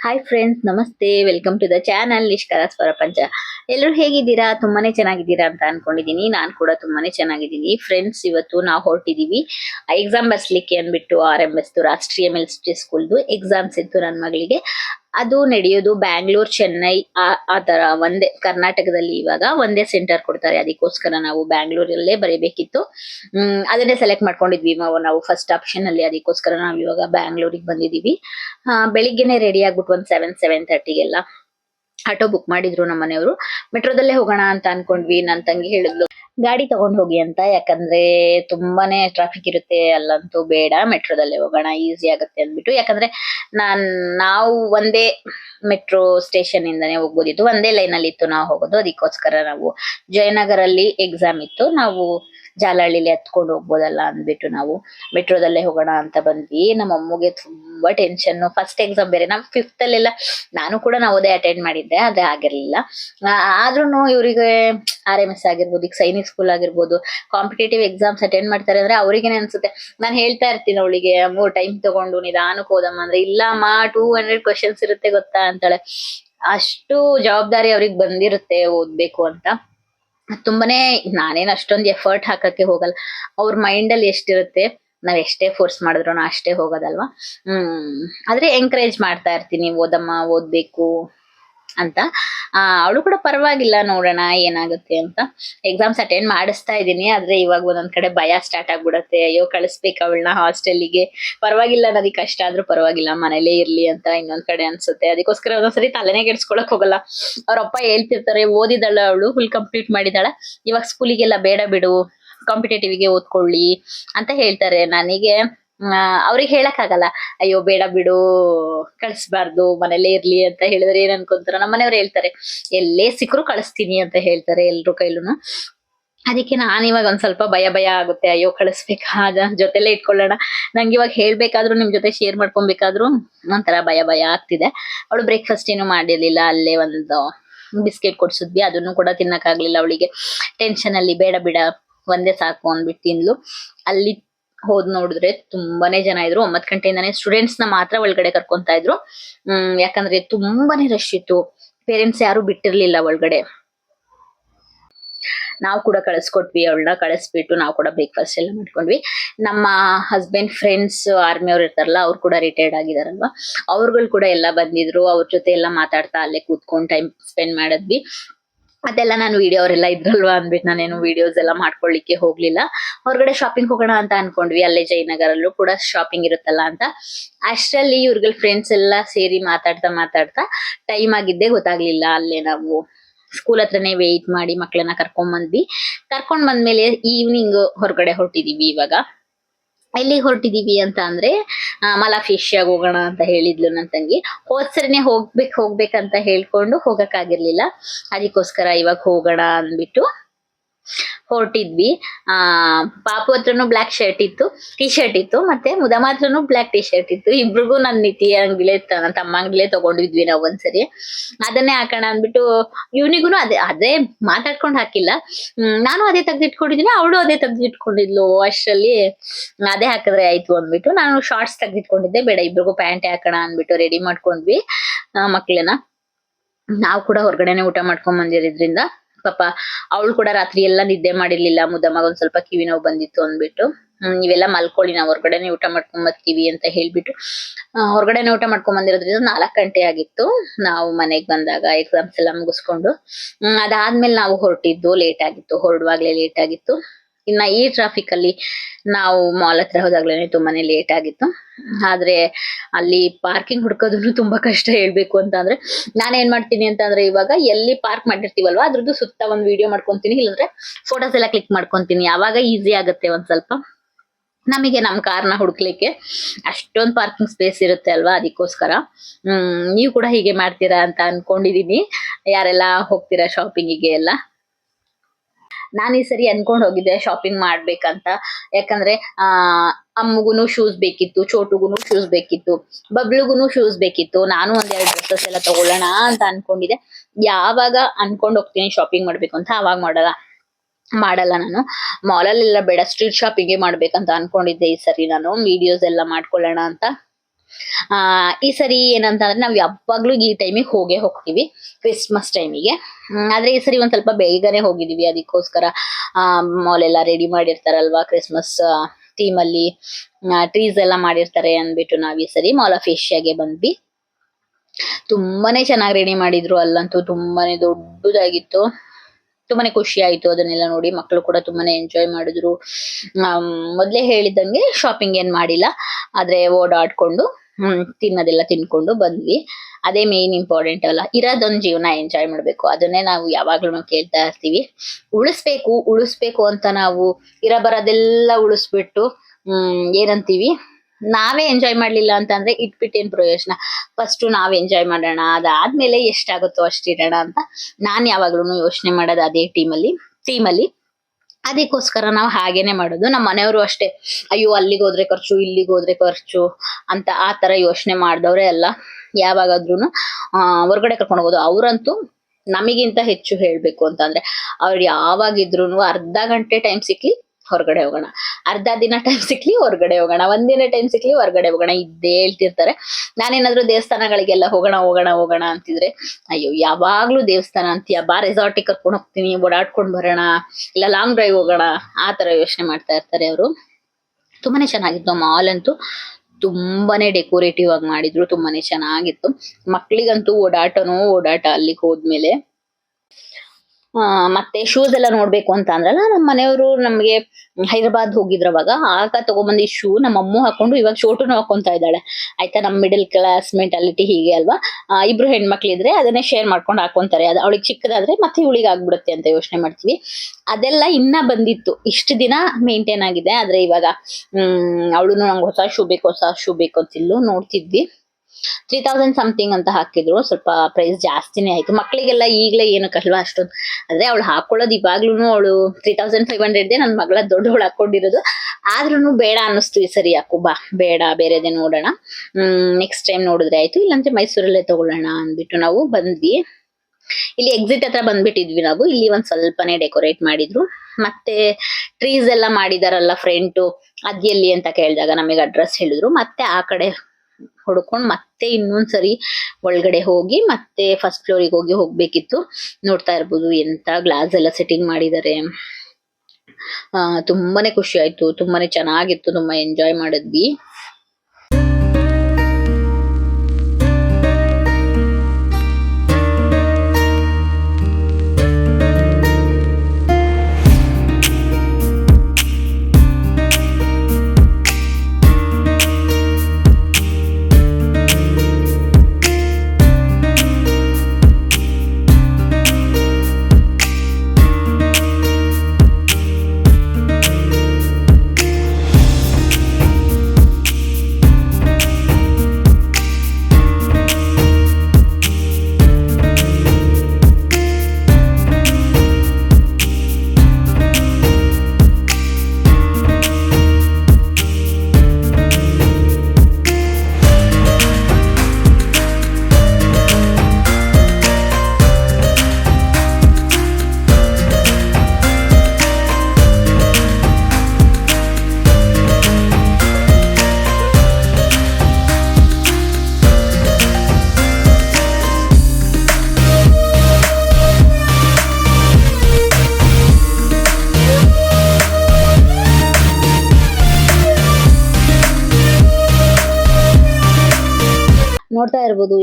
Hi friends నమస్తే. Welcome to the channel నిష్కరాస్ ప్రపంచ ಎಲ್ಲರೂ ಹೇಗಿದ್ದೀರಾ? ತುಂಬಾನೇ ಚೆನ್ನಾಗಿದ್ದೀರಾ ಅಂತ ಅನ್ಕೊಂಡಿದೀನಿ ನಾನು ಕೂಡ ತುಂಬಾನೇ ಚೆನ್ನಾಗಿದ್ದೀನಿ. ಫ್ರೆಂಡ್ಸ್ ಇವತ್ತು ನಾವು ಹೊರಟಿದೀವಿ. ಎಕ್ಸಾಮ್ ಬರ್ಸ್ಲಿಕ್ಕೆ ಅಂದ್ಬಿಟ್ಟು ಆರ್ ಎಂ ಎಸ್ ರಾಷ್ಟ್ರೀಯ ಮಿಲಿಟರಿ ಸ್ಕೂಲ್ದು ಎಕ್ಸಾಮ್ಸ್ ಇತ್ತು ನನ್ನ ಮಗಳಿಗೆ. ಅದು ನಡೆಯೋದು ಬ್ಯಾಂಗ್ಳೂರ್ ಚೆನ್ನೈ ಆ ತರ ಒಂದೇ, ಕರ್ನಾಟಕದಲ್ಲಿ ಇವಾಗ ಒಂದೇ ಸೆಂಟರ್ ಕೊಡ್ತಾರೆ. ಅದಕ್ಕೋಸ್ಕರ ನಾವು ಬ್ಯಾಂಗ್ಳೂರಲ್ಲೇ ಬರೀಬೇಕಿತ್ತು. ಅದನ್ನೇ ಸೆಲೆಕ್ಟ್ ಮಾಡ್ಕೊಂಡಿದ್ವಿ ನಾವು- ಫಸ್ಟ್ ಆಪ್ಷನ್ ಅಲ್ಲಿ ಅದಕ್ಕೋಸ್ಕರ ನಾವು ಇವಾಗ ಬ್ಯಾಂಗ್ಳೂರಿಗೆ ಬಂದಿದೀವಿ. ಬೆಳಿಗ್ಗೆನೆ ರೆಡಿ ಆಗ್ಬಿಟ್ಟು ಒಂದ್ ಸೆವೆನ್ ಸೆವೆನ್ ತರ್ಟಿಗೆಲ್ಲ ಆಟೋ ಬುಕ್ ಮಾಡಿದ್ರು ನಮ್ಮ ಮನೆಯವರು. ಮೆಟ್ರೋದಲ್ಲೇ ಹೋಗೋಣ ಅಂತ ಅನ್ಕೊಂಡ್ವಿ. ನನ್ನ ತಂಗಿ ಹೇಳಿದ್ಲು, ಗಾಡಿ ತಗೊಂಡ್ ಹೋಗಿ ಅಂತ. ಯಾಕಂದ್ರೆ ತುಂಬಾನೇ ಟ್ರಾಫಿಕ್ ಇರುತ್ತೆ. ಅಲ್ಲಂತೂ ಬೇಡ. ಮೆಟ್ರೋದಲ್ಲೇ ಹೋಗೋಣ. ಈಸಿ ಆಗುತ್ತೆ ಅಂದ್ಬಿಟ್ಟು. ಯಾಕಂದ್ರೆ ನಾನ್, ನಾವು ಒಂದೇ ಮೆಟ್ರೋ ಸ್ಟೇಷನ್ ಇಂದಾನೆ ಹೋಗ್ಬೋದಿತ್ತು. ಒಂದೇ ಲೈನ್ ಅಲ್ಲಿ ಇತ್ತು ನಾವು ಹೋಗೋದು. ಅದಕ್ಕೋಸ್ಕರ ನಾವು ಜಯನಗರಲ್ಲಿ ಎಕ್ಸಾಮ್ ಇತ್ತು. ನಾವು ಜಾಲಹಳ್ಳಿಲಿ ಹತ್ಕೊಂಡು ಹೋಗ್ಬೋದಲ್ಲ ಅಂದ್ಬಿಟ್ಟು ನಾವು ಮೆಟ್ರೋದಲ್ಲೇ ಹೋಗೋಣ ಅಂತ ಬಂದ್ವಿ. ನಮ್ಮ ಅಮ್ಮಗೆ ತುಂಬಾ ಟೆನ್ಷನ್ ಫಸ್ಟ್ ಎಕ್ಸಾಮ್ ಬೇರೆ. ನಮ್ ಫಿಫ್ತ್ ಅಲ್ಲೆಲ್ಲ ನಾನು ಕೂಡ ನವೋದಯ ಅಟೆಂಡ್ ಮಾಡಿದ್ದೆ. ಅದೇ ಆಗಿರ್ಲಿಲ್ಲ. ಆದ್ರೂ ಇವರಿಗೆ ಆರ್ ಎಂ ಎಸ್ ಆಗಿರ್ಬೋದು, ಈಗ ಸೈನಿಕ್ ಸ್ಕೂಲ್ ಆಗಿರ್ಬೋದು ಕಾಂಪಿಟೇಟಿವ್ ಎಕ್ಸಾಮ್ಸ್ ಅಟೆಂಡ್ ಮಾಡ್ತಾರೆ ಅಂದ್ರೆ ಅವ್ರಿಗೇನೆ ಅನ್ಸುತ್ತೆ. ನಾನು ಹೇಳ್ತಾ ಇರ್ತೀನಿ ಅವಳಿಗೆ ಮೂರ್ ಟೈಮ್ ತಗೊಂಡು ನಿಧಾನಕ್ಕೆ ಹೋದಮ್ಮ. ಅಂದ್ರೆ ಇಲ್ಲ ಮಾ ಟೂ ಹಂಡ್ರೆಡ್ ಕ್ವಶನ್ಸ್ ಇರುತ್ತೆ ಗೊತ್ತಾ? ಅಂತಾಳೆ. ಅಷ್ಟು ಜವಾಬ್ದಾರಿ ಅವ್ರಿಗೆ ಬಂದಿರುತ್ತೆ ಓದ್ಬೇಕು ಅಂತ. ತುಂಬಾನೇ ನಾನೇನ್ ಅಷ್ಟೊಂದು ಎಫರ್ಟ್ ಹಾಕಕ್ಕೆ ಹೋಗಲ್ಲ. ಅವ್ರ ಮೈಂಡ್ ಅಲ್ಲಿ ಎಷ್ಟಿರುತ್ತೆ, ನಾವ್ ಎಷ್ಟೇ ಫೋರ್ಸ್ ಮಾಡಿದ್ರು ಅಷ್ಟೇ ಹೋಗೋದಲ್ವಾ? ಹ್ಮ್. ಆದ್ರೆ ಎಂಕರೇಜ್ ಮಾಡ್ತಾ ಇರ್ತೀನಿ, ಓದಮ್ಮ, ಓದ್ಬೇಕು. ಅಂತ. ಅವಳು ಕೂಡ ಪರವಾಗಿಲ್ಲ ನೋಡೋಣ ಏನಾಗುತ್ತೆ ಅಂತ. ಎಕ್ಸಾಮ್ಸ್ ಅಟೆಂಡ್ ಮಾಡಿಸ್ತಾ ಇದ್ದೀನಿ, ಆದ್ರೆ ಇವಾಗ ಒಂದೊಂದ್ ಕಡೆ ಭಯ ಸ್ಟಾರ್ಟ್ ಆಗ್ಬಿಡತ್ತೆ. ಅಯ್ಯೋ, ಕಳಿಸ್ಬೇಕು ಅವಳನ್ನ ಹಾಸ್ಟೆಲ್ಗೆ ಪರವಾಗಿಲ್ಲ ನನಗೆ ಕಷ್ಟ, ಆದ್ರೂ ಪರವಾಗಿಲ್ಲ, ಮನೇಲೇ ಇರ್ಲಿ ಅಂತ ಇನ್ನೊಂದ್ ಕಡೆ ಅನ್ಸುತ್ತೆ. ಅದಕ್ಕೋಸ್ಕರ ಒಂದೊಂದ್ಸರಿ ತಲೆನೇ ಕೆಡ್ಸ್ಕೊಳಕ್ ಹೋಗಲ್ಲ. ಅವ್ರಪ್ಪ ಹೇಳ್ತಿರ್ತಾರೆ ಓದಿದಾಳ ಅವಳು ಫುಲ್ ಕಂಪ್ಲೀಟ್ ಮಾಡಿದಾಳ ಇವಾಗ ಸ್ಕೂಲಿಗೆಲ್ಲ ಬೇಡ ಬಿಡು ಕಾಂಪಿಟೇಟಿವ್ಗೆ ಓದ್ಕೊಳ್ಳಿ ಅಂತ ಹೇಳ್ತಾರೆ. ನನಗೆ ಅವ್ರಿಗೆ ಹೇಳಕ್ ಆಗಲ್ಲ ಅಯ್ಯೋ, ಬೇಡ ಬಿಡು, ಕಳಿಸ್ಬಾರ್ದು ಮನೇಲೇ ಇರ್ಲಿ ಅಂತ ಹೇಳಿದ್ರೆ ಏನ್ ಅನ್ಕೊಂತಾರ ನಮ್ಮ ಮನೆಯವ್ರು ಹೇಳ್ತಾರೆ. ಎಲ್ಲೇ ಸಿಕ್ಕರು ಕಳಿಸ್ತೀನಿ ಅಂತ ಹೇಳ್ತಾರೆ ಎಲ್ರು ಕೈಲೂನು. ಅದಕ್ಕೆ ನಾನು ಇವಾಗ ಒಂದ್ ಸ್ವಲ್ಪ ಭಯ ಭಯ ಆಗುತ್ತೆ. ಅಯ್ಯೋ, ಕಳಿಸ್ಬೇಕಾ? ಜೊತೆಲೇ ಇಟ್ಕೊಳ್ಳೋಣ. ನಂಗೆ ಇವಾಗ ಹೇಳ್ಬೇಕಾದ್ರು ನಿಮ್ ಜೊತೆ ಶೇರ್ ಮಾಡ್ಕೊಬೇಕಾದ್ರು ಒಂಥರ ಭಯ ಭಯ ಆಗ್ತಿದೆ. ಅವಳು ಬ್ರೇಕ್ಫಾಸ್ಟ್ ಏನು ಮಾಡಿರ್ಲಿಲ್ಲ, ಅಲ್ಲೇ ಒಂದು ಬಿಸ್ಕೆಟ್ ಕೊಡ್ಸಿದ್ವಿ. ಅದನ್ನು ಕೂಡ ತಿನ್ನಕ್ಕಾಗ್ಲಿಲ್ಲ ಅವಳಿಗೆ. ಟೆನ್ಷನ್ ಅಲ್ಲಿ, ಬೇಡ ಬಿಡ, ಒಂದೇ ಸಾಕು ಅಂದ್ಬಿಟ್ಟು ತಿನ್ಲು ಅಲ್ಲಿ ಹೋದ್ ನೋಡಿದ್ರೆ ತುಂಬಾನೇ ಜನ ಇದ್ರು. ಒಂಬತ್ ಗಂಟೆಯಿಂದಾನೇ ಸ್ಟೂಡೆಂಟ್ಸ್ನ ಮಾತ್ರ ಒಳಗಡೆ ಕರ್ಕೊಂತ ಇದ್ರು. ಹ್ಮ್, ಯಾಕಂದ್ರೆ ತುಂಬಾನೇ ರಶ್ ಇತ್ತು. ಪೇರೆಂಟ್ಸ್ ಯಾರು ಬಿಟ್ಟಿರ್ಲಿಲ್ಲ ಒಳಗಡೆ. ನಾವು ಕೂಡ ಕಳಿಸ್ಕೊಟ್ವಿ, ಅವಳನ್ನ ಕಳಿಸ್ಬಿಟ್ಟು ನಾವು ಕೂಡ ಬ್ರೇಕ್ಫಾಸ್ಟ್ ಎಲ್ಲ ಮಾಡ್ಕೊಂಡ್ವಿ. ನಮ್ಮ ಹಸ್ಬೆಂಡ್ ಫ್ರೆಂಡ್ಸ್ ಆರ್ಮಿ ಅವ್ರು ಇರ್ತಾರಲ್ಲ, ಅವ್ರು ಕೂಡ ರಿಟೈರ್ಡ್ ಆಗಿದಾರಲ್ವಾ? ಅವ್ರುಗಳು ಕೂಡ ಎಲ್ಲ ಬಂದಿದ್ರು. ಅವ್ರ ಜೊತೆ ಎಲ್ಲ ಮಾತಾಡ್ತಾ ಅಲ್ಲೇ ಕೂತ್ಕೊಂಡು ಟೈಮ್ ಸ್ಪೆಂಡ್ ಮಾಡಿದ್ವಿ. ಅದೆಲ್ಲ ನಾನು ವಿಡಿಯೋ ಅವರೆಲ್ಲ ಇದ್ರಲ್ವಾ ಅಂದ್ಬಿಟ್ಟು ನಾನೇನು ವಿಡಿಯೋಸ್ ಎಲ್ಲ ಮಾಡ್ಕೊಳ್ಳಿಕ್ಕೆ ಹೋಗ್ಲಿಲ್ಲ. ಹೊರಗಡೆ ಶಾಪಿಂಗ್ ಹೋಗೋಣ ಅಂತ ಅನ್ಕೊಂಡ್ವಿ. ಅಲ್ಲೇ ಜಯನಗರಲ್ಲೂ ಕೂಡ ಶಾಪಿಂಗ್ ಇರುತ್ತಲ್ಲ ಅಂತ. ಅಷ್ಟರಲ್ಲಿ ಇವ್ರಗಳ ಫ್ರೆಂಡ್ಸ್ ಎಲ್ಲ ಸೇರಿ ಮಾತಾಡ್ತಾ ಮಾತಾಡ್ತಾ ಟೈಮ್ ಆಗಿದ್ದೇ ಗೊತ್ತಾಗ್ಲಿಲ್ಲ. ಅಲ್ಲೇ ನಾವು ಸ್ಕೂಲ್ ಹತ್ರನೇ ವೆಯ್ಟ್ ಮಾಡಿ ಮಕ್ಕಳನ್ನ ಕರ್ಕೊಂಡ್ ಬಂದ್ವಿ ಕರ್ಕೊಂಡ್ ಬಂದ್ಮೇಲೆ ಈವ್ನಿಂಗ್ ಹೊರಗಡೆ ಹೊರಟಿದೀವಿ ಇವಾಗ. ಎಲ್ಲಿಗೆ ಹೊರಟಿದೀವಿ ಅಂತ ಅಂದ್ರೆ ಆ, ಮಲ ಫಿಶ್ ಆಗಿ ಹೋಗೋಣ ಅಂತ ಹೇಳಿದ್ಲು ನನ್ನ ತಂಗಿ. ಹೋದ್ಸರಿನೇ ಹೋಗ್ಬೇಕು ಹೋಗ್ಬೇಕಂತ ಹೇಳ್ಕೊಂಡು ಹೋಗಕ್ಕಾಗಿರ್ಲಿಲ್ಲ. ಅದಕ್ಕೋಸ್ಕರ ಇವಾಗ ಹೋಗೋಣ ಅಂದ್ಬಿಟ್ಟು ಹೊರಟಿದ್ವಿ. ಆ, ಪಾಪು ಹತ್ರನು ಬ್ಲಾಕ್ ಶರ್ಟ್ ಇತ್ತು ಟಿ ಶರ್ಟ್ ಇತ್ತು, ಮತ್ತೆ ಮುದ ಮಾತ್ರನು ಬ್ಲ್ಯಾಕ್ ಟಿ ಶರ್ಟ್ ಇತ್ತು. ಇಬ್ರಿಗೂ ನನ್ನ ನಿತಿ ಅಂಗ್ಲೇ ನನ್ನ ತಮ್ಮ ತಗೊಂಡಿದ್ವಿ ನಾವು ಒಂದ್ಸರಿ. ಅದನ್ನೇ ಹಾಕೋಣ ಅಂದ್ಬಿಟ್ಟು ಇವನಿಗೂ ಅದೇ ಅದೇ ಮಾತಾಡ್ಕೊಂಡು ಹಾಕಿಲ್ಲ. ನಾನು ಅದೇ ತೆಗ್ದಿಟ್ಕೊಂಡಿದ್ದೀನಿ, ಅವಳು ಅದೇ ತೆಗ್ದಿಟ್ಕೊಂಡಿದ್ಲು ಅಷ್ಟರಲ್ಲಿ ಅದೇ ಹಾಕಿದ್ರೆ ಆಯ್ತು ಅಂದ್ಬಿಟ್ಟು ನಾನು ಶಾರ್ಟ್ಸ್ ತೆಗ್ದಿಟ್ಕೊಂಡಿದ್ದೆ, ಬೇಡ ಇಬ್ರಿಗೂ ಪ್ಯಾಂಟ್ ಹಾಕೋಣ ಅಂದ್ಬಿಟ್ಟು ರೆಡಿ ಮಾಡ್ಕೊಂಡ್ವಿ ಮಕ್ಳನ್ನ. ನಾವು ಕೂಡ ಹೊರಗಡೆನೆ ಊಟ ಮಾಡ್ಕೊಂಡ್ ಬಂದಿರೋದ್ರಿಂದ. ಪಾಪ ಅವಳು ಕೂಡ ರಾತ್ರಿ ಎಲ್ಲ ನಿದ್ದೆ ಮಾಡಿರ್ಲಿಲ್ಲ ಮುದ್ದಮ್ಮಗ ಒಂದ್ ಸ್ವಲ್ಪ ಕಿವಿ ನೋವು ಬಂದಿತ್ತು ಅಂದ್ಬಿಟ್ಟು. ಹ್ಮ್, ನೀವೆಲ್ಲ ಮಲ್ಕೊಳ್ಳಿ ನಾವು ಹೊರಗಡೆನೆ ಊಟ ಮಾಡ್ಕೊಂಡ್ ಬರ್ತೀವಿ ಅಂತ ಹೇಳ್ಬಿಟ್ಟು. ಹೊರಗಡೆನೆ ಊಟ ಮಾಡ್ಕೊಂಡ್ ಬಂದಿರೋದ್ರಿಂದ ನಾಲ್ಕು ಗಂಟೆ ಆಗಿತ್ತು. ನಾವು ಮನೆಗೆ ಬಂದಾಗ ಎಕ್ಸಾಮ್ಸ್ ಎಲ್ಲ ಮುಗಿಸ್ಕೊಂಡು. ಅದಾದ್ಮೇಲೆ ನಾವು ಹೊರಟಿದ್ದು ಲೇಟ್ ಆಗಿತ್ತು ಹೊರಡುವಾಗ್ಲೇ ಲೇಟ್ ಆಗಿತ್ತು. ಇನ್ನ ಈ ಟ್ರಾಫಿಕ್ ಅಲ್ಲಿ ನಾವು ಮಾಲ್ ಹತ್ರ ಹೋದಾಗ್ಲೇನೆ ತುಂಬಾನೇ ಲೇಟ್ ಆಗಿತ್ತು. ಆದ್ರೆ ಅಲ್ಲಿ ಪಾರ್ಕಿಂಗ್ ಹುಡ್ಕೋದ್ರು ತುಂಬಾ ಕಷ್ಟ ಹೇಳ್ಬೇಕು ಅಂತ ಅಂದ್ರೆ ನಾನ್ ಏನ್ ಮಾಡ್ತೀನಿ ಅಂತ ಅಂದ್ರೆ ಇವಾಗ ಎಲ್ಲಿ ಪಾರ್ಕ್ ಮಾಡಿರ್ತೀವಲ್ವಾ ಅದ್ರದ್ದು ಸುತ್ತ ಒಂದ್ ವಿಡಿಯೋ ಮಾಡ್ಕೊಂತೀನಿ, ಇಲ್ಲಾಂದ್ರೆ ಫೋಟೋಸ್ ಎಲ್ಲ ಕ್ಲಿಕ್ ಮಾಡ್ಕೊಂತೀನಿ. ಯಾವಾಗ ಈಸಿ ಆಗುತ್ತೆ ಒಂದ್ ಸ್ವಲ್ಪ. ನಮಗೆ ನಮ್ ಕಾರ್ನ ಹುಡುಕ್ಲಿಕ್ಕೆ ಅಷ್ಟೊಂದು ಪಾರ್ಕಿಂಗ್ ಸ್ಪೇಸ್ ಇರುತ್ತೆ ಅಲ್ವಾ ಅದಕ್ಕೋಸ್ಕರ. ಹ್ಮ್, ನೀವು ಕೂಡ ಹೀಗೆ ಮಾಡ್ತೀರಾ ಅಂತ ಅನ್ಕೊಂಡಿದೀನಿ. ಯಾರೆಲ್ಲ ಹೋಗ್ತೀರಾ ಶಾಪಿಂಗಿಗೆ ಎಲ್ಲ? ನಾನು ಈ ಸರಿ ಅನ್ಕೊಂಡ್ ಹೋಗಿದ್ದೆ ಶಾಪಿಂಗ್ ಮಾಡ್ಬೇಕಂತ. ಯಾಕಂದ್ರೆ, ಆ, ಅಮ್ಮಗುನು ಶೂಸ್ ಬೇಕಿತ್ತು, ಚೋಟುಗುನು ಶೂಸ್ ಬೇಕಿತ್ತು, ಬಬ್ಲುಗುನು ಶೂಸ್ ಬೇಕಿತ್ತು, ನಾನು ಒಂದೆರಡು ಡ್ರೆಸ್ಸಸ್ ಎಲ್ಲ ತಗೊಳ್ಳೋಣ ಅಂತ ಅನ್ಕೊಂಡಿದ್ದೆ. ಯಾವಾಗ ಅನ್ಕೊಂಡ್ ಹೋಗ್ತೀನಿ ಶಾಪಿಂಗ್ ಮಾಡ್ಬೇಕು ಅಂತ ಅವಾಗ ಮಾಡಲ್ಲ ಮಾಡಲ್ಲ ನಾನು. ಮಾಲಲ್ಲೆಲ್ಲ ಬೇಡ ಸ್ಟ್ರೀಟ್ ಶಾಪಿಂಗೇ ಮಾಡ್ಬೇಕಂತ ಅನ್ಕೊಂಡಿದ್ದೆ ಈ ಸರಿ ನಾನು. ವಿಡಿಯೋಸ್ ಎಲ್ಲ ಮಾಡ್ಕೊಳ್ಳೋಣ ಅಂತ. ಆ, ಈ ಸರಿ ಏನಂತಂದ್ರೆ ನಾವು ಯಾವಾಗ್ಲೂ ಈ ಟೈಮಿಗೆ ಹೋಗೇ ಹೋಗ್ತೀವಿ ಕ್ರಿಸ್ಮಸ್ ಟೈಮಿಗೆ ಆದ್ರೆ ಈ ಸರಿ ಒಂದ್ ಸ್ವಲ್ಪ ಬೇಗನೆ ಹೋಗಿದೀವಿ. ಅದಕ್ಕೋಸ್ಕರ, ಆ ಮಾಲ್ ಎಲ್ಲ ರೆಡಿ ಮಾಡಿರ್ತಾರಲ್ವಾ ಕ್ರಿಸ್ಮಸ್ ಥೀಮ್ ಅಲ್ಲಿ ಟ್ರೀಸ್ ಎಲ್ಲ ಮಾಡಿರ್ತಾರೆ ಅಂದ್ಬಿಟ್ಟು ನಾವ್ ಈ ಸರಿ ಮಾಲ್ ಆಫ್ ಏಷ್ಯಾಗೆ ಬಂದ್ವಿ. ತುಂಬಾನೇ ಚೆನ್ನಾಗಿ ರೆಡಿ ಮಾಡಿದ್ರು ಅಲ್ಲಂತೂ, ತುಂಬಾನೇ ದೊಡ್ಡದಾಗಿತ್ತು. ತುಂಬಾನೇ ಖುಷಿ ಆಯ್ತು ಅದನ್ನೆಲ್ಲ ನೋಡಿ. ಮಕ್ಕಳು ಕೂಡ ತುಂಬಾನೇ ಎಂಜಾಯ್ ಮಾಡಿದ್ರು. ಮೊದಲೇ ಮೊದ್ಲೇ ಹೇಳಿದಂಗೆ ಶಾಪಿಂಗ್ ಏನ್ ಮಾಡಿಲ್ಲ. ಆದ್ರೆ ಓಡಾಡ್ಕೊಂಡು ಹ್ಮ್, ತಿನ್ನೋದೆಲ್ಲ ತಿನ್ಕೊಂಡು ಬಂದ್ವಿ. ಅದೇ ಮೇನ್ ಇಂಪಾರ್ಟೆಂಟ್ ಅಲ್ಲ, ಇರೋದೊಂದ್ ಜೀವನ ಎಂಜಾಯ್ ಮಾಡ್ಬೇಕು. ಅದನ್ನೇ ನಾವು ಯಾವಾಗ್ಲೂ ಕೇಳ್ತಾ ಇರ್ತೀವಿ. ಉಳಿಸ್ಬೇಕು ಉಳಿಸ್ಬೇಕು ಅಂತ ನಾವು ಇರ ಬರೋದೆಲ್ಲ ಉಳಿಸ್ಬಿಟ್ಟು, ಹ್ಮ್, ಏನಂತೀವಿ? ನಾವೇ ಎಂಜಾಯ್ ಮಾಡ್ಲಿಲ್ಲ ಅಂತಂದ್ರೆ ಇಟ್ಬಿಟ್ಟು ಏನ್ ಪ್ರಯೋಜನ? ಫಸ್ಟ್ ನಾವ್ ಎಂಜಾಯ್ ಮಾಡೋಣ, ಅದಾದ್ಮೇಲೆ ಎಷ್ಟಾಗುತ್ತೋ ಅಷ್ಟಿರೋಣ ಅಂತ ನಾನ್ ಯಾವಾಗ್ಲೂ ಯೋಚನೆ ಮಾಡೋದು ಅದೇ ಟೀಮಲ್ಲಿ ಟೀಮಲ್ಲಿ ಅದಕ್ಕೋಸ್ಕರ ನಾವು ಹಾಗೇನೆ ಮಾಡೋದು. ನಮ್ಮ ಮನೆಯವರು ಅಷ್ಟೇ, ಅಯ್ಯೋ, ಅಲ್ಲಿಗೆ ಹೋದ್ರೆ ಖರ್ಚು, ಇಲ್ಲಿಗೆ ಹೋದ್ರೆ ಖರ್ಚು ಅಂತ ಆ ತರ ಯೋಚನೆ ಮಾಡಿದವ್ರೆ ಎಲ್ಲ ಯಾವಾಗಾದ್ರೂ ಹೊರ್ಗಡೆ ಕರ್ಕೊಂಡು ಹೋಗೋದು. ಅವ್ರಂತೂ ನಮಗಿಂತ ಹೆಚ್ಚು ಹೇಳ್ಬೇಕು ಅಂತಂದ್ರೆ ಅವ್ರು ಯಾವಾಗಿದ್ರು ಅರ್ಧ ಗಂಟೆ ಟೈಮ್ ಸಿಕ್ಲಿ ಹೊರಗಡೆ ಹೋಗೋಣ. ಅರ್ಧ ದಿನ ಟೈಮ್ ಸಿಕ್ಲಿ ಹೊರಗಡೆ ಹೋಗೋಣ. ಒಂದಿನ ಟೈಮ್ ಸಿಕ್ಲಿ ಹೊರಗಡೆ ಹೋಗೋಣ. ಇದ್ದೇ ಹೇಳ್ತಿರ್ತಾರೆ. ನಾನೇನಾದ್ರೂ ದೇವಸ್ಥಾನಗಳಿಗೆಲ್ಲ ಹೋಗೋಣ ಹೋಗೋಣ ಹೋಗೋಣ ಅಂತಿದ್ರೆ, ಅಯ್ಯೋ, ಯಾವಾಗ್ಲೂ ದೇವಸ್ಥಾನ ಅಂತೀಯ. ಬಾ ರೆಸಾರ್ಟಿಗೆ ಕರ್ಕೊಂಡು ಹೋಗ್ತೀನಿ. ಓಡಾಡ್ಕೊಂಡು ಬರೋಣ. ಇಲ್ಲ ಲಾಂಗ್ ಡ್ರೈವ್ ಹೋಗೋಣ. ಆ ತರ ಯೋಚನೆ ಮಾಡ್ತಾ ಇರ್ತಾರೆ ಅವರು. ತುಂಬಾನೇ ಚೆನ್ನಾಗಿತ್ತು. ಮಾಲ್ ಅಂತೂ ತುಂಬಾನೇ ಡೆಕೋರೇಟಿವ್ ಆಗಿ ಮಾಡಿದ್ರು. ತುಂಬಾನೇ ಚೆನ್ನಾಗಿತ್ತು. ಮಕ್ಳಿಗಂತೂ ಓಡಾಟನೋ ಓಡಾಟ ಅಲ್ಲಿಗೆ ಹೋದ್ಮೇಲೆ. ಆ, ಮತ್ತೆ ಶೂಸ್ ಎಲ್ಲ ನೋಡ್ಬೇಕು ಅಂತ ಅಂದ್ರಲ್ಲ ನಮ್ಮ ಮನೆಯವರು ನಮ್ಗೆ ಹೈದರಾಬಾದ್ ಹೋಗಿದ್ರವಾಗ ಆಗ ತಗೊಂಬಂದ್ ಈ ಶೂ ನಮ್ಮ ಅಮ್ಮ ಹಾಕೊಂಡು ಇವಾಗ ಶೋಟುನು ಹಾಕೊಂತಾ ಇದ್ದಾಳೆ. ಆಯ್ತಾ ನಮ್ ಮಿಡಲ್ ಕ್ಲಾಸ್ ಮೆಂಟಾಲಿಟಿ ಹೀಗೆ ಅಲ್ವಾ? ಇಬ್ರು ಹೆಣ್ಮಕ್ಳು ಇದ್ರೆ ಅದನ್ನೇ ಶೇರ್ ಮಾಡ್ಕೊಂಡು ಹಾಕೊಂತಾರೆ. ಅದು ಅವಳಿಗೆ ಚಿಕ್ಕದಾದ್ರೆ ಮತ್ತೆ ಇವಳಿಗೆ ಆಗ್ಬಿಡುತ್ತೆ ಅಂತ ಯೋಚನೆ ಮಾಡ್ತೀವಿ. ಅದೆಲ್ಲ ಇನ್ನ ಬಂದಿತ್ತು. ಇಷ್ಟು ದಿನ ಮೇಂಟೈನ್ ಆಗಿದೆ. ಆದ್ರೆ ಇವಾಗ ಹ್ಮ್ ಅವಳು ನಂಗೆ ಹೊಸ ಶೂ ಬೇಕು ಹೊಸ ಶೂ ಬೇಕು ಅಂತಿಲ್ಲು ನೋಡ್ತಿದ್ವಿ. ತ್ರೀ ತೌಸಂಡ್ ಸಮಥಿಂಗ್ ಅಂತ ಹಾಕಿದ್ರು. ಸ್ವಲ್ಪ ಪ್ರೈಸ್ ಜಾಸ್ತಿನೇ ಆಯ್ತು. ಮಕ್ಕಳಿಗೆಲ್ಲ ಈಗಲೇ ಏನಕ್ಕಲ್ವಾ ಅಷ್ಟೊಂದು. ಅಂದ್ರೆ ಅವಳು ಹಾಕೊಳ್ಳೋದು ಇವಾಗ್ಲೂ ಅವಳು ತ್ರೀ ತೌಸಂಡ್ ಫೈವ್ ಹಂಡ್ರೆಡ್ ನನ್ನ ಮಗಳ ದೊಡ್ಡವಳು ಹಾಕೊಂಡಿರೋದು. ಆದ್ರೂ ಬೇಡ ಅನ್ನಿಸ್ತು ಈ ಸರಿ ಯಾಕೋ ಬಾ, ಬೇಡ, ಬೇರೆದೇ ನೋಡೋಣ. ಹ್ಮ್ ನೆಕ್ಸ್ಟ್ ಟೈಮ್ ನೋಡಿದ್ರೆ ಆಯ್ತು. ಇಲ್ಲಾಂದ್ರೆ ಮೈಸೂರಲ್ಲೇ ತಗೊಳ್ಳೋಣ ಅಂದ್ಬಿಟ್ಟು ನಾವು ಬಂದ್ವಿ. ಇಲ್ಲಿ ಎಕ್ಸಿಟ್ ಹತ್ರ ಬಂದ್ಬಿಟ್ಟಿದ್ವಿ ನಾವು. ಇಲ್ಲಿ ಒಂದ್ ಸ್ವಲ್ಪನೇ ಡೆಕೋರೇಟ್ ಮಾಡಿದ್ರು. ಮತ್ತೆ ಟ್ರೀಸ್ ಎಲ್ಲ ಮಾಡಿದಾರಲ್ಲ ಫ್ರಂಟು ಅದ್ಯಲ್ಲಿ ಅಂತ ಕೇಳಿದಾಗ ನಮಗೆ ಅಡ್ರೆಸ್ ಹೇಳಿದ್ರು. ಮತ್ತೆ ಆ ಕಡೆ ಹುಡ್ಕೊಂಡ್ ಮತ್ತೆ ಇನ್ನೊಂದ್ ಸರಿ ಒಳಗಡೆ ಹೋಗಿ ಮತ್ತೆ ಫಸ್ಟ್ ಫ್ಲೋರಿಗೆ ಹೋಗಿ ಹೋಗ್ಬೇಕಿತ್ತು. ನೋಡ್ತಾ ಇರ್ಬೋದು ಎಂತ ಗ್ಲಾಸ್ ಎಲ್ಲ ಸೆಟ್ಟಿಂಗ್ ಮಾಡಿದ್ದಾರೆ. ಆ, ತುಂಬಾನೇ ಖುಷಿ ಆಯ್ತು, ತುಂಬಾನೇ ಚೆನ್ನಾಗಿತ್ತು, ತುಂಬಾ ಎಂಜಾಯ್ ಮಾಡಿದ್ವಿ.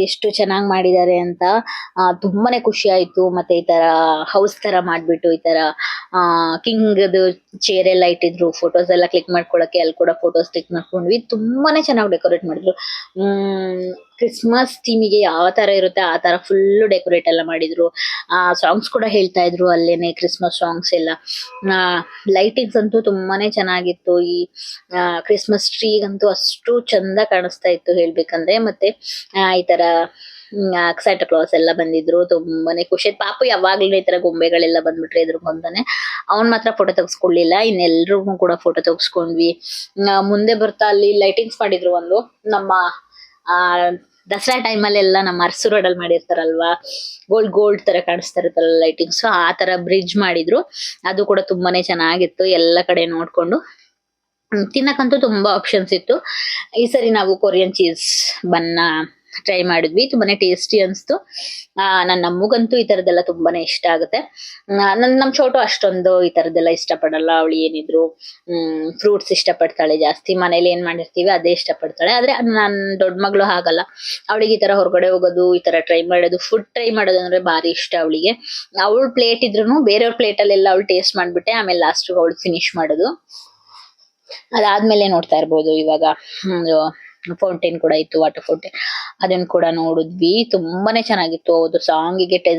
ಎಷ್ಟು ಚೆನ್ನಾಗಿ ಮಾಡಿದ್ದಾರೆ ಅಂತ ತುಂಬಾನೇ ಖುಷಿ ಆಯ್ತು. ಮತ್ತೆ ಈ ತರ ಹೌಸ್ ತರ ಮಾಡ್ಬಿಟ್ಟು, ಈ ತರ ಕಿಂಗ್ ಕಿಂಗ್ದು ಚೇರ್ ಎಲ್ಲ ಇಟ್ಟಿದ್ರು ಫೋಟೋಸ್ ಎಲ್ಲ ಕ್ಲಿಕ್ ಮಾಡ್ಕೊಳಕ್ಕೆ, ಅಲ್ಲಿ ಕೂಡ ಫೋಟೋಸ್ ಕ್ಲಿಕ್ ಮಾಡ್ಕೊಂಡ್ವಿ. ತುಂಬಾನೇ ಚೆನ್ನಾಗಿ ಡೆಕೋರೇಟ್ ಮಾಡಿದ್ರು. ಹ್ಮ್ ಕ್ರಿಸ್ಮಸ್ ಥೀಮಿಗೆ ಯಾವ ತರ ಇರುತ್ತೆ, ಆ ತರ ಫುಲ್ ಡೆಕೋರೇಟ್ ಎಲ್ಲ ಮಾಡಿದ್ರು. ಆ ಸಾಂಗ್ಸ್ ಕೂಡ ಹೇಳ್ತಾ ಇದ್ರು ಅಲ್ಲೇನೆ ಕ್ರಿಸ್ಮಸ್ ಸಾಂಗ್ಸ್ ಎಲ್ಲ. ಲೈಟಿಂಗ್ಸ್ ಅಂತೂ ತುಂಬಾನೇ ಚೆನ್ನಾಗಿತ್ತು. ಈ ಕ್ರಿಸ್ಮಸ್ ಟ್ರೀಗಂತೂ ಅಷ್ಟು ಚಂದ ಕಾಣಿಸ್ತಾ ಇತ್ತು ಹೇಳ್ಬೇಕಂದ್ರೆ. ಮತ್ತೆ ಈ ತರ ಸ್ಯಾಂಟಾ ಕ್ಲಾಸ್ ಎಲ್ಲ ಬಂದಿದ್ರು. ತುಂಬಾನೇ ಖುಷಿ. ಪಾಪು ಯಾವಾಗ್ಲೂ ಈ ತರ ಗೊಂಬೆಗಳೆಲ್ಲ ಬಂದ್ಬಿಟ್ರೆ ಎದುರ್ಕೊಂತಾನೆ ಅವ್ನ್ ಮಾತ್ರ ಫೋಟೋ ತೆಗ್ಸ್ಕೊಳ್ಲಿಲ್ಲ ಇನ್ನೆಲ್ರಿಗೂ ಕೂಡ ಫೋಟೋ ತೆಗ್ಸ್ಕೊಂಡ್ವಿ. ಮುಂದೆ ಬರ್ತಾ ಅಲ್ಲಿ ಲೈಟಿಂಗ್ಸ್ ಮಾಡಿದ್ರು ಒಂದು ನಮ್ಮ ಆ, ದಸರಾ ಟೈಮ್ ಟೈಮಲ್ಲೆಲ್ಲ ನಮ್ಮ ಅರಸು ಅಲ್ಲಿ ಮಾಡಿರ್ತಾರಲ್ವಾ? ಗೋಲ್ಡ್ ಗೋಲ್ಡ್ ತರ ಕಾಣಿಸ್ತಾ ಇರ್ತಾರಲ್ಲ ಲೈಟಿಂಗ್ಸ್ ಆ ತರ ಬ್ರಿಡ್ಜ್ ಮಾಡಿದ್ರು. ಅದು ಕೂಡ ತುಂಬಾನೇ ಚೆನ್ನಾಗಿತ್ತು. ಎಲ್ಲ ಕಡೆ ನೋಡ್ಕೊಂಡು. ತಿನ್ನಕಂತೂ ತಿನ್ನಕ್ಕಂತೂ ತುಂಬಾ ಆಪ್ಷನ್ಸ್ ಇತ್ತು. ಈ ಸರಿ ನಾವು ಕೊರಿಯನ್ ಚೀಸ್ ಬನ್ನ ಟ್ರೈ ಮಾಡಿದ್ವಿ. ತುಂಬಾನೇ ಟೇಸ್ಟಿ ಅನಿಸ್ತು. ನನ್ನ ನಮ್ಮಗಂತೂ ಈ ತರದೆಲ್ಲ ತುಂಬಾನೇ ಇಷ್ಟ ಆಗುತ್ತೆ. ನನ್ನ ನಮ್ಮ ನಮ್ ಚೋಟು ಅಷ್ಟೊಂದು ಈ ತರದೆಲ್ಲ ಇಷ್ಟಪಡಲ್ಲ. ಅವಳು ಏನಿದ್ರು ಫ್ರೂಟ್ಸ್ ಇಷ್ಟಪಡ್ತಾಳೆ ಜಾಸ್ತಿ. ಮನೇಲಿ ಏನ್ ಮಾಡಿರ್ತೀವಿ ಅದೇ ಇಷ್ಟಪಡ್ತಾಳೆ. ಆದ್ರೆ ನನ್ ದೊಡ್ಡ ಮಗಳು ಹಾಗಲ್ಲ. ಅವಳಿಗೆ ಈ ತರ ಹೊರಗಡೆ ಹೋಗೋದು, ಈ ತರ ಟ್ರೈ ಮಾಡೋದು ಫುಡ್ ಟ್ರೈ ಮಾಡೋದು ಅಂದ್ರೆ ಭಾರಿ ಇಷ್ಟ ಅವಳಿಗೆ. ಅವಳು ಪ್ಲೇಟ್ ಇದ್ರು ಬೇರೆಯವ್ರ ಪ್ಲೇಟ್ ಅಲ್ಲೆಲ್ಲ ಅವಳು ಟೇಸ್ಟ್ ಮಾಡ್ಬಿಟ್ಟೆ. ಆಮೇಲೆ ಲಾಸ್ಟ್ ಅವಳು ಫಿನಿಶ್ ಮಾಡೋದು. ಅದಾದ್ಮೇಲೆ ನೋಡ್ತಾ ಇರ್ಬೋದು ಇವಾಗ. ಫೌಂಟೇನ್ ಕೂಡ ಇತ್ತು ವಾಟರ್ ಫೌಂಟೇನ್ ಅದನ್ನ ಕೂಡ ನೋಡಿದ್ವಿ. ತುಂಬಾನೇ ಚೆನ್ನಾಗಿತ್ತು. ಅದು ಸಾಂಗಿಗೆ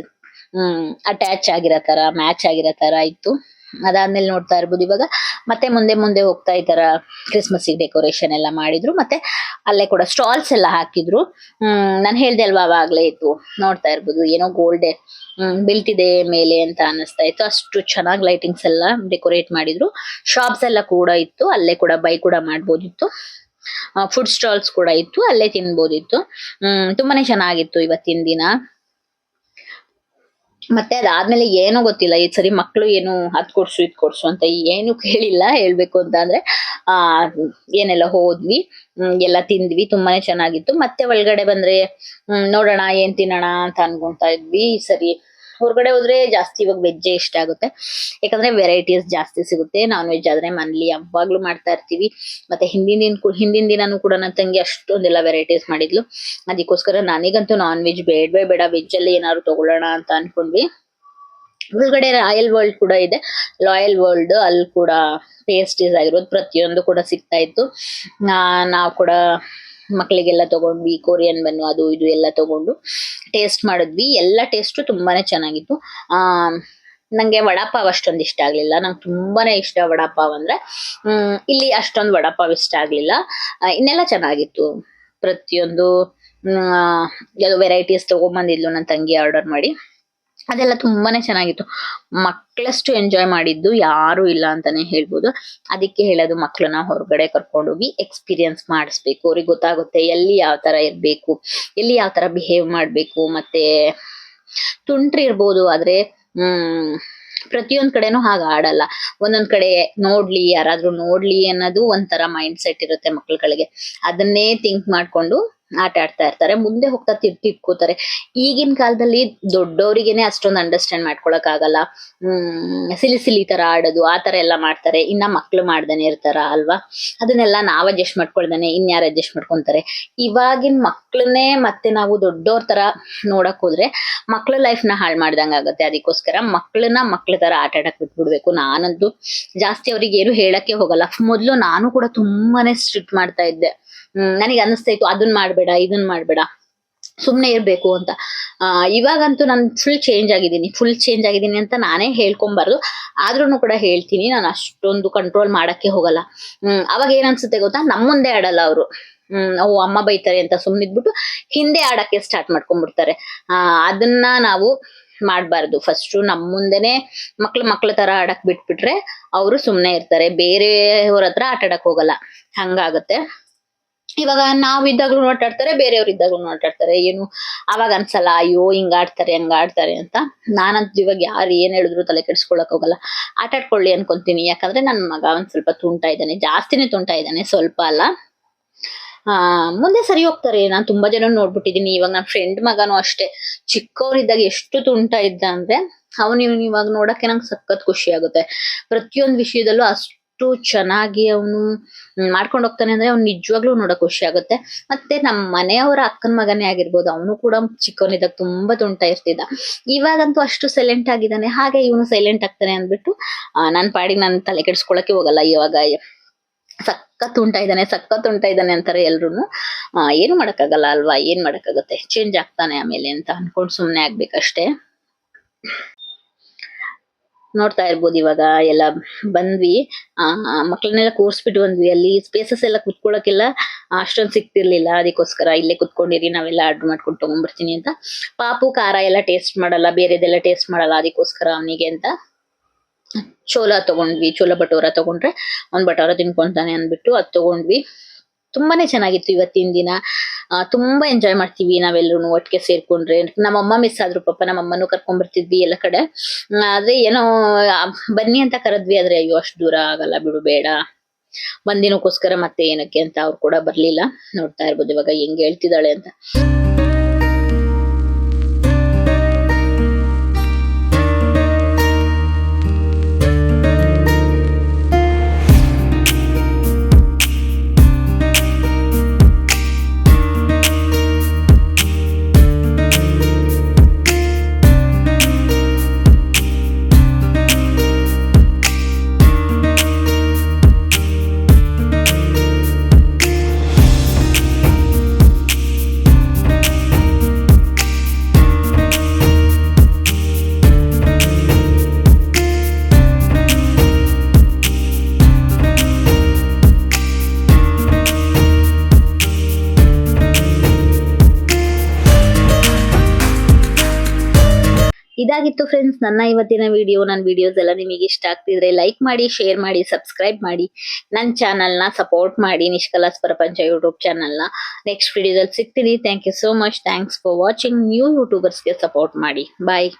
ಹ್ಮ್ ಅಟ್ಯಾಚ್ ಆಗಿರೋ ತರ ಮ್ಯಾಚ್ ಆಗಿರೋ ತರ ಇತ್ತು. ಅದಾದ್ಮೇಲೆ ನೋಡ್ತಾ ಇರ್ಬೋದು ಇವಾಗ. ಮತ್ತೆ ಮುಂದೆ ಮುಂದೆ ಹೋಗ್ತಾ ಇದ್ದಾರ ಕ್ರಿಸ್ಮಸ್ ಡೆಕೋರೇಷನ್ ಎಲ್ಲ ಮಾಡಿದ್ರು. ಮತ್ತೆ ಅಲ್ಲೇ ಕೂಡ ಸ್ಟಾಲ್ಸ್ ಎಲ್ಲ ಹಾಕಿದ್ರು. ಹ್ಮ್, ನಾನು ಹೇಳ್ದೆ ಅಲ್ವಾ ಅವಾಗ್ಲೇ ಇತ್ತು ನೋಡ್ತಾ ಇರ್ಬೋದು. ಏನೋ ಗೋಲ್ಡ್ ಹ್ಮ್, ಬೀಳ್ತಿದೆ ಮೇಲೆ ಅಂತ ಅನಿಸ್ತಾ ಇತ್ತು. ಅಷ್ಟು ಚೆನ್ನಾಗಿ ಲೈಟಿಂಗ್ಸ್ ಎಲ್ಲ ಡೆಕೋರೇಟ್ ಮಾಡಿದ್ರು. ಶಾಪ್ಸ್ ಎಲ್ಲ ಕೂಡ ಇತ್ತು. ಅಲ್ಲೇ ಕೂಡ ಬೈ ಕೂಡ ಮಾಡ್ಬೋದಿತ್ತು. ಫುಡ್ ಸ್ಟಾಲ್ಸ್ ಕೂಡ ಇತ್ತು ಅಲ್ಲೇ ತಿನ್ಬೋದಿತ್ತು. ಹ್ಮ್ ತುಂಬಾನೇ ಚೆನ್ನಾಗಿತ್ತು ಇವತ್ತಿನ ದಿನ. ಮತ್ತೆ ಅದಾದ್ಮೇಲೆ ಏನೋ ಗೊತ್ತಿಲ್ಲ ಈ ಸರಿ ಮಕ್ಕಳು ಏನು ಅದ್ ಕೊಡ್ಸು ಇದ್ ಕೊಡ್ಸು ಅಂತ ಏನು ಕೇಳಿಲ್ಲ ಹೇಳ್ಬೇಕು ಅಂತ ಅಂದ್ರೆ ಆ ಏನೆಲ್ಲ ಹೋದ್ವಿ. ಎಲ್ಲ ತಿಂದ್ವಿ ತುಂಬಾನೇ ಚೆನ್ನಾಗಿತ್ತು. ಮತ್ತೆ ಒಳಗಡೆ ಬಂದ್ರೆ ಹ್ಮ್, ನೋಡೋಣ ಏನ್ ತಿನ್ನೋಣ ಅಂತ ಅನ್ಕೊಂತಾ ಇದ್ವಿ. ಈ ಸರಿ ಹೊರಗಡೆ ಹೋದ್ರೆ ಜಾಸ್ತಿ ಇವಾಗ ವೆಜ್ಜೇ ಇಷ್ಟ ಆಗುತ್ತೆ. ಯಾಕಂದ್ರೆ ವೆರೈಟೀಸ್ ಜಾಸ್ತಿ ಸಿಗುತ್ತೆ. ನಾನ್ ವೆಜ್ ಆದ್ರೆ ಮನೇಲಿ ಯಾವಾಗ್ಲೂ ಮಾಡ್ತಾ ಇರ್ತೀವಿ. ಮತ್ತೆ ಹಿಂದಿನ ದಿನ ಹಿಂದಿನ ದಿನಾನು ಕೂಡ ನನ್ನ ತಂಗಿ ಅಷ್ಟೊಂದೆಲ್ಲ ವೆರೈಟೀಸ್ ಮಾಡಿದ್ಲು. ಅದಕ್ಕೋಸ್ಕರ ನನಗಂತೂ ನಾನ್ ವೆಜ್ ಬೇಡವೇ ಬೇಡ. ವೆಜ್ ಅಲ್ಲಿ ಏನಾದ್ರು ತಗೊಳ್ಳೋಣ ಅಂತ ಅನ್ಕೊಂಡ್ವಿ. ಒಳಗಡೆ ರಾಯಲ್ ವರ್ಲ್ಡ್ ಕೂಡ ಇದೆ. ಲಾಯಲ್ ವರ್ಲ್ಡ್ ಅಲ್ಲಿ ಕೂಡ ಪೇಸ್ಟೀಸ್ ಆಗಿರೋದು ಪ್ರತಿಯೊಂದು ಕೂಡ ಸಿಗ್ತಾ ಇತ್ತು. ನಾವು ಕೂಡ ಮಕ್ಕಳಿಗೆಲ್ಲ ತಗೊಂಡ್ವಿ ಕೊರಿಯನ್ ಬನ್ನು ಅದು ಇದು ಎಲ್ಲ ತಗೊಂಡು ಟೇಸ್ಟ್ ಮಾಡಿದ್ವಿ. ಎಲ್ಲ ಟೇಸ್ಟು ತುಂಬಾನೇ ಚೆನ್ನಾಗಿತ್ತು. ಆ, ನಂಗೆ ವಡಾಪಾವ್ ಅಷ್ಟೊಂದು ಇಷ್ಟ ಆಗ್ಲಿಲ್ಲ. ನಂಗೆ ತುಂಬಾನೇ ಇಷ್ಟ ವಡಾಪಾವ್ ಅಂದ್ರೆ. ಇಲ್ಲಿ ಅಷ್ಟೊಂದು ವಡಾಪಾವ್ ಇಷ್ಟ ಆಗ್ಲಿಲ್ಲ. ಇನ್ನೆಲ್ಲ ಚೆನ್ನಾಗಿತ್ತು. ಪ್ರತಿಯೊಂದು ವೆರೈಟೀಸ್ ತಗೊಂಬಂದಿದ್ಲು ನನ್ನ ತಂಗಿ ಆರ್ಡರ್ ಮಾಡಿ. ಅದೆಲ್ಲ ತುಂಬಾನೇ ಚೆನ್ನಾಗಿತ್ತು. ಮಕ್ಕಳಷ್ಟು ಎಂಜಾಯ್ ಮಾಡಿದ್ದು ಯಾರು ಇಲ್ಲ ಅಂತಾನೆ ಹೇಳ್ಬೋದು. ಅದಕ್ಕೆ ಹೇಳೋದು ಮಕ್ಕಳನ್ನ ಹೊರಗಡೆ ಕರ್ಕೊಂಡೋಗಿ ಎಕ್ಸ್ಪೀರಿಯನ್ಸ್ ಮಾಡಿಸ್ಬೇಕು. ಅವ್ರಿಗೆ ಗೊತ್ತಾಗುತ್ತೆ ಎಲ್ಲಿ ಯಾವ ತರ ಇರ್ಬೇಕು, ಎಲ್ಲಿ ಯಾವ ತರ ಬಿಹೇವ್ ಮಾಡ್ಬೇಕು, ಮತ್ತೆ ತುಂಟ್ರಿ ಇರ್ಬೋದು, ಆದ್ರೆ, ಹ್ಮ್, ಪ್ರತಿಯೊಂದ್ ಕಡೆನೂ ಹಾಗೆ ಆಡಲ್ಲ ಒಂದೊಂದ್ ಕಡೆ ನೋಡ್ಲಿ, ಯಾರಾದ್ರೂ ನೋಡ್ಲಿ ಅನ್ನೋದು ಒಂಥರ ಮೈಂಡ್ ಸೆಟ್ ಇರುತ್ತೆ ಮಕ್ಳುಗಳಿಗೆ ಅದನ್ನೇ ಥಿಂಕ್ ಮಾಡ್ಕೊಂಡು ಆಟ ಆಡ್ತಾ ಇರ್ತಾರೆ, ಮುಂದೆ ಹೋಗ್ತಾ ತಿರ್ ತಿರ್ಕೋತಾರೆ ಈಗಿನ ಕಾಲದಲ್ಲಿ ದೊಡ್ಡವರಿಗೇನೆ ಅಷ್ಟೊಂದು ಅಂಡರ್ಸ್ಟ್ಯಾಂಡ್ ಮಾಡ್ಕೊಳಕ್ ಆಗಲ್ಲ. ಹ್ಮ್, ಸಿಲಿ ಸಿಲಿ ತರ ಆಡೋದು, ಆ ತರ ಎಲ್ಲ ಮಾಡ್ತಾರೆ. ಇನ್ನ ಮಕ್ಳು ಮಾಡ್ದೇನೆ ಇರ್ತಾರ ಅಲ್ವಾ? ಅದನ್ನೆಲ್ಲ ನಾವ್ ಅಡ್ಜಸ್ಟ್ ಮಾಡ್ಕೊಳ್ದೇನೆ ಇನ್ಯಾರು ಅಡ್ಜಸ್ಟ್ ಮಾಡ್ಕೊಂತಾರೆ? ಇವಾಗಿನ ಮಕ್ಳನ್ನೇ ಮತ್ತೆ ನಾವು ದೊಡ್ಡವ್ರ ತರ ನೋಡಕ್ ಹೋದ್ರೆ ಮಕ್ಳ ಲೈಫ್ನ ಹಾಳು ಮಾಡ್ದಂಗ ಆಗುತ್ತೆ. ಅದಕ್ಕೋಸ್ಕರ ಮಕ್ಳನ್ನ ಮಕ್ಳ ತರ ಆಟ ಆಡಕ್ ಬಿಟ್ಬಿಡ್ಬೇಕು. ನಾನಂತೂ ಜಾಸ್ತಿ ಅವ್ರಿಗೆ ಏನು ಹೇಳಕ್ಕೆ ಹೋಗಲ್ಲ. ಮೊದ್ಲು ನಾನು ಕೂಡ ತುಂಬಾನೇ ಸ್ಟ್ರಿಕ್ಟ್ ಮಾಡ್ತಾ ಇದ್ದೆ. ನನಗೆ ಅನಿಸ್ತಾ ಇತ್ತು, ಅದನ್ ಮಾಡ್ಬೇಡ, ಇದನ್ ಮಾಡ್ಬೇಡ, ಸುಮ್ನೆ ಇರ್ಬೇಕು ಅಂತ. ಇವಾಗಂತೂ ನಾನು ಫುಲ್ ಚೇಂಜ್ ಆಗಿದ್ದೀನಿ ಫುಲ್ ಚೇಂಜ್ ಆಗಿದ್ದೀನಿ ಅಂತ ನಾನೇ ಹೇಳ್ಕೊಂಬಾರ್ದು. ಆದ್ರೂ ಕೂಡ ಹೇಳ್ತೀನಿ, ನಾನು ಅಷ್ಟೊಂದು ಕಂಟ್ರೋಲ್ ಮಾಡಕ್ಕೆ ಹೋಗಲ್ಲ. ಅವಾಗ ಏನ್ ಅನ್ಸುತ್ತೆ ಗೊತ್ತಾ? ನಮ್ಮ ಮುಂದೆ ಆಡಲ್ಲ ಅವರು. ಹ್ಮ್ ಅವು ಅಮ್ಮ ಬೈತಾರೆ ಅಂತ ಸುಮ್ನಿದ್ಬಿಟ್ಟು ಹಿಂದೆ ಆಡಕ್ಕೆ ಸ್ಟಾರ್ಟ್ ಮಾಡ್ಕೊಂಡ್ಬಿಡ್ತಾರೆ. ಆ, ಅದನ್ನ ನಾವು ಮಾಡ್ಬಾರ್ದು. ಫಸ್ಟ್ ನಮ್ಮ ಮುಂದೆನೆ ಮಕ್ಳು ಮಕ್ಳ ತರ ಆಡಕ್ ಬಿಟ್ಬಿಟ್ರೆ ಅವರು ಸುಮ್ನೆ ಇರ್ತಾರೆ. ಬೇರೆಯವ್ರ ಹತ್ರ ಆಟ ಆಡಕ್ ಹೋಗಲ್ಲ. ಹಂಗಾಗತ್ತೆ. ಇವಾಗ ನಾವ್ ಇದ್ದಾಗ್ಲೂ ಆಟ ಆಡ್ತಾರೆ ಬೇರೆಯವ್ರು ಇದ್ದಾಗ್ಲೂ ಆಟ ಆಡ್ತಾರೆ ಏನು ಅವಾಗ ಅನ್ಸಲ್ಲ, ಅಯ್ಯೋ, ಹಿಂಗ ಆಡ್ತಾರೆ, ಹಂಗ ಆಡ್ತಾರೆ ಅಂತ. ನಾನಂತೂ ಇವಾಗ ಯಾರು ಏನ್ ಹೇಳಿದ್ರು ತಲೆ ಕೆಡ್ಸ್ಕೊಳಕ್ ಹೋಗಲ್ಲ. ಆಟ ಆಡ್ಕೊಳ್ಳಿ ಅನ್ಕೊಂತೀನಿ. ಯಾಕಂದ್ರೆ ನನ್ ಮಗ ಒಂದ್ ಸ್ವಲ್ಪ ತುಂಟ ಇದ್ದಾನೆ, ಜಾಸ್ತಿನೇ ತುಂಟ ಇದ್ದಾನೆ, ಸ್ವಲ್ಪ ಅಲ್ಲ. ಆ, ಮುಂದೆ ಸರಿ ಹೋಗ್ತಾರೆ. ನಾನ್ ತುಂಬಾ ಜನ ನೋಡ್ಬಿಟ್ಟಿದೀನಿ. ಇವಾಗ ನನ್ನ ಫ್ರೆಂಡ್ ಮಗನೂ ಅಷ್ಟೇ. ಚಿಕ್ಕವನಿದ್ದಾಗ ಎಷ್ಟು ತುಂಟ ಇದ್ದ ಅಂದ್ರೆ, ಅವನು ಇವಾಗ ನೋಡಕ್ಕೆ ನಂಗೆ ಸಖತ್ ಖುಷಿ ಆಗುತ್ತೆ. ಪ್ರತಿಯೊಂದು ವಿಷಯದಲ್ಲೂ ಅಷ್ಟು ಚೆನ್ನಾಗಿ ಅವನು ಮಾಡ್ಕೊಂಡು ಹೋಗ್ತಾನೆ ಅಂದ್ರೆ ಅವ್ನು ನಿಜವಾಗ್ಲೂ ನೋಡಕ್ ಖುಷಿ ಆಗುತ್ತೆ. ಮತ್ತೆ ನಮ್ಮ ಮನೆಯವರ ಅಕ್ಕನ ಮಗನೇ ಆಗಿರ್ಬೋದು, ಅವನು ಕೂಡ ಚಿಕ್ಕವನಿದ್ದಾಗ ತುಂಬಾ ತುಂಟ ಇರ್ತಿದ್ದ. ಇವಾಗಂತೂ ಅಷ್ಟು ಸೈಲೆಂಟ್ ಆಗಿದ್ದಾನೆ. ಹಾಗೆ ಇವನು ಸೈಲೆಂಟ್ ಆಗ್ತಾನೆ ಅಂದ್ಬಿಟ್ಟು ನನ್ನ ನನ್ ಪಾಡಿಗೆ ನಾನು ತಲೆ ಕೆಡಿಸ್ಕೊಳಕ್ಕೆ ಹೋಗಲ್ಲ ಇವಾಗ. ಸಖತ್ ಉಂಟ ಇದ್ದಾನೆ, ಸಖತ್ ಉಂಟ ಇದ್ದಾನೆ ಅಂತಾರೆ ಎಲ್ರು ಏನು ಮಾಡಕ್ಕಾಗಲ್ಲ ಅಲ್ವಾ? ಏನ್ ಮಾಡಕ್ಕಾಗತ್ತೆ? ಚೇಂಜ್ ಆಗ್ತಾನೆ ಆಮೇಲೆ ಅಂತ ಅನ್ಕೊಂಡ್ ಸುಮ್ನೆ ಆಗ್ಬೇಕಷ್ಟೇ. ನೋಡ್ತಾ ಇರ್ಬೋದು ಇವಾಗ ಎಲ್ಲ ಬಂದ್ವಿ. ಆ ಮಕ್ಕಳನ್ನೆಲ್ಲ ಕೂರ್ಸ್ಬಿಟ್ಟು ಬಂದ್ವಿ. ಅಲ್ಲಿ ಸ್ಪೇಸಸ್ ಎಲ್ಲ ಕುತ್ಕೊಳ್ಳೋಕೆಲ್ಲ ಅಷ್ಟೊಂದು ಸಿಗ್ತಿರ್ಲಿಲ್ಲ. ಅದಕ್ಕೋಸ್ಕರ ಇಲ್ಲೇ ಕುತ್ಕೊಂಡಿರಿ, ನಾವೆಲ್ಲ ಆರ್ಡರ್ ಮಾಡ್ಕೊಂಡು ತಗೊಂಡ್ಬರ್ತೀನಿ ಅಂತ. ಪಾಪು, ಖಾರ ಎಲ್ಲ ಟೇಸ್ಟ್ ಮಾಡಲ್ಲ, ಬೇರೆದೆಲ್ಲ ಟೇಸ್ಟ್ ಮಾಡಲ್ಲ. ಅದಕ್ಕೋಸ್ಕರ ಅವನಿಗೆ ಅಂತ ಚೋಲ ತಗೊಂಡ್ವಿ. ಚೋಲ ಬಟೋರ ತಗೊಂಡ್ರೆ ಅವ್ನ್ ಬಟೋರ ತಿನ್ಕೊಂತಾನೆ ಅಂದ್ಬಿಟ್ಟು ಅದ್ ತಗೊಂಡ್ವಿ. ತುಂಬಾನೇ ಚೆನ್ನಾಗಿತ್ತು ಇವತ್ತಿನ ದಿನ. ತುಂಬಾ ಎಂಜಾಯ್ ಮಾಡ್ತೀವಿ ನಾವೆಲ್ಲರೂ ಒಟ್ಟಿಗೆ ಸೇರ್ಕೊಂಡ್ರೆ. ನಮ್ಮಮ್ಮ ಮಿಸ್ ಆದ್ರು ಪಾಪ, ನಮ್ಮಮ್ಮನೂ ಕರ್ಕೊಂಡ್ ಬರ್ತಿದ್ವಿ ಎಲ್ಲ ಕಡೆ. ಆದ್ರೆ ಏನೋ ಬನ್ನಿ ಅಂತ ಕರೆದ್ವಿ, ಆದ್ರೆ ಅಯ್ಯೋ, ಅಷ್ಟು ದೂರ ಆಗಲ್ಲ ಬಿಡು, ಬೇಡ. ಒಂದಿನಕ್ಕೋಸ್ಕರ ಮತ್ತೆ ಏನಕ್ಕೆ ಅಂತ ಅವ್ರು ಕೂಡ ಬರ್ಲಿಲ್ಲ. ನೋಡ್ತಾ ಇರ್ಬೋದು ಇವಾಗ ಹೆಂಗ್ ಹೇಳ್ತಿದ್ದಾಳೆ ಅಂತ. ಇದಾಗಿತ್ತು ಫ್ರೆಂಡ್ಸ್ ನನ್ನ ಇವತ್ತಿನ ವಿಡಿಯೋ ನನ್ನ ವಿಡಿಯೋಸ್ ಎಲ್ಲ ನಿಮಗೆ ಇಷ್ಟ ಆಗ್ತಿದ್ರೆ ಲೈಕ್ ಮಾಡಿ ಶೇರ್ ಮಾಡಿ ಸಬ್ಸ್ಕ್ರೈಬ್ ಮಾಡಿ. ನನ್ನ ಚಾನಲ್ನ ಸಪೋರ್ಟ್ ಮಾಡಿ ನಿಷ್ಕಲಾಸ್ ಪ್ರಪಂಚ ಯೂಟ್ಯೂಬ್ ಚಾನಲ್ನ ನೆಕ್ಸ್ಟ್ ವಿಡಿಯೋದಲ್ಲಿ ಸಿಗ್ತೀನಿ. Thank you so much thanks for watching new ಯೂಟ್ಯೂಬರ್ಸ್ಗೆ support ಮಾಡಿ. ಬಾಯ್